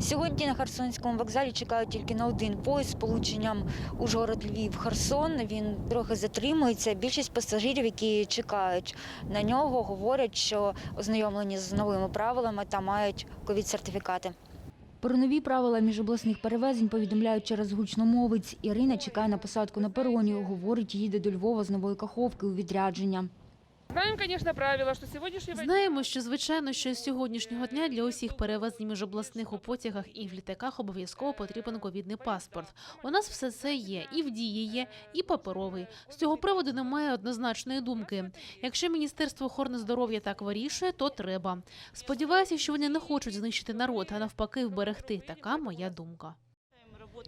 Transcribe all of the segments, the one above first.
Сьогодні на Херсонському вокзалі чекають тільки на один поїзд з полученням Ужгород-Львів-Херсон. Він трохи затримується. Більшість пасажирів, які чекають на нього, говорять, що ознайомлені з новими правилами та мають ковід-сертифікати. Про нові правила міжобласних перевезень повідомляють через гучномовець. Ірина чекає на посадку на пероні. Говорить, їде до Львова з нової каховки у відрядження. Знаем, конечно, правило, что сегодняшний Знаємо, що звичайно, що з сьогоднішнього дня для усіх перевезень міжобласних у потягах і в літаках обов'язково потрібен ковідний паспорт. У нас все це є, і в дії є, і паперовий. З цього приводу немає однозначної думки. Якщо міністерство охорони здоров'я так вирішує, то треба. Сподіваюся, що вони не хочуть знищити народ, а навпаки, вберегти. Така моя думка.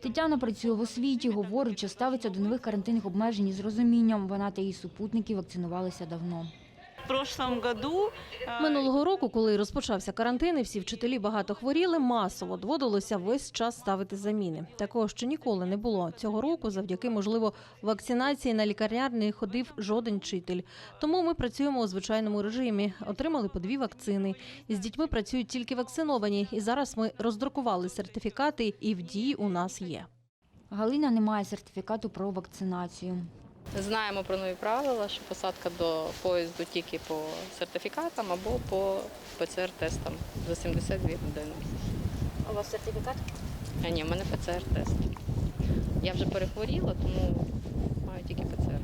Тетяна працює в освіті, говорить, що ставиться до нових карантинних обмежень із розумінням. Вона та її супутники вакцинувалися давно. В прошлом году Минулого року, коли розпочався карантин, і всі вчителі багато хворіли, масово доводилося весь час ставити заміни. Такого ще ніколи не було. Цього року, завдяки можливо вакцинації на лікарняр не ходив жоден вчитель. Тому ми працюємо у звичайному режимі. Отримали по дві вакцини. З дітьми працюють тільки вакциновані. І зараз ми роздрукували сертифікати, і в дії у нас є. Галина не має сертифікату про вакцинацію. Знаємо про нові правила, що посадка до поїзду тільки по сертифікатам або по ПЦР-тестам за 72 години. У вас сертифікат? А ні, в мене ПЦР-тест. Я вже перехворіла, тому маю тільки ПЦР.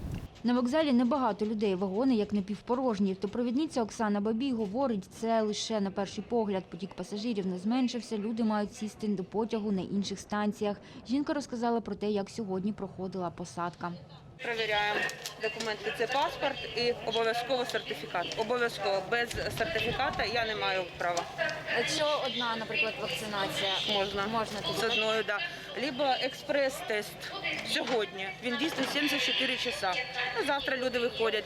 На вокзалі небагато людей, вагони як напівпорожні. Автопровідниця Оксана Бабій говорить, це лише на перший погляд. Потік пасажирів не зменшився, люди мають сісти до потягу на інших станціях. Жінка розказала про те, як сьогодні проходила посадка. Перевіряємо документи. Це паспорт і обов'язково сертифікат. Обов'язково без сертифіката я не маю права. Якщо одна, наприклад, вакцинація Можна можна з одною, да. Либо експрес-тест сьогодні. Він дійсно 74 часа. Ну, завтра люди виходять.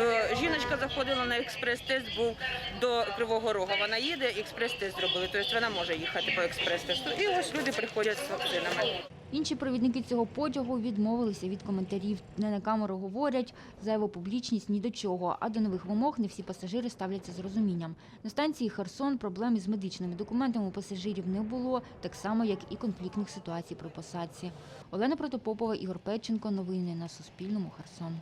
Е, Жіночка заходила на експрес-тест, був до Кривого Рога. Вона їде, експрес-тест зробили. Тобто вона може їхати по експрес-тесту. І ось люди приходять з вакцинами. Інші провідники цього потягу відмовилися від коментарів. Не на камеру говорять, зайва публічність ні до чого, а до нових вимог не всі пасажири ставляться з розумінням. На станції Херсон проблем із медичними документами у пасажирів не було, так само, як і конфліктних ситуацій при посадці. Олена Протопопова, Ігор Петченко. Новини на Суспільному. Херсон.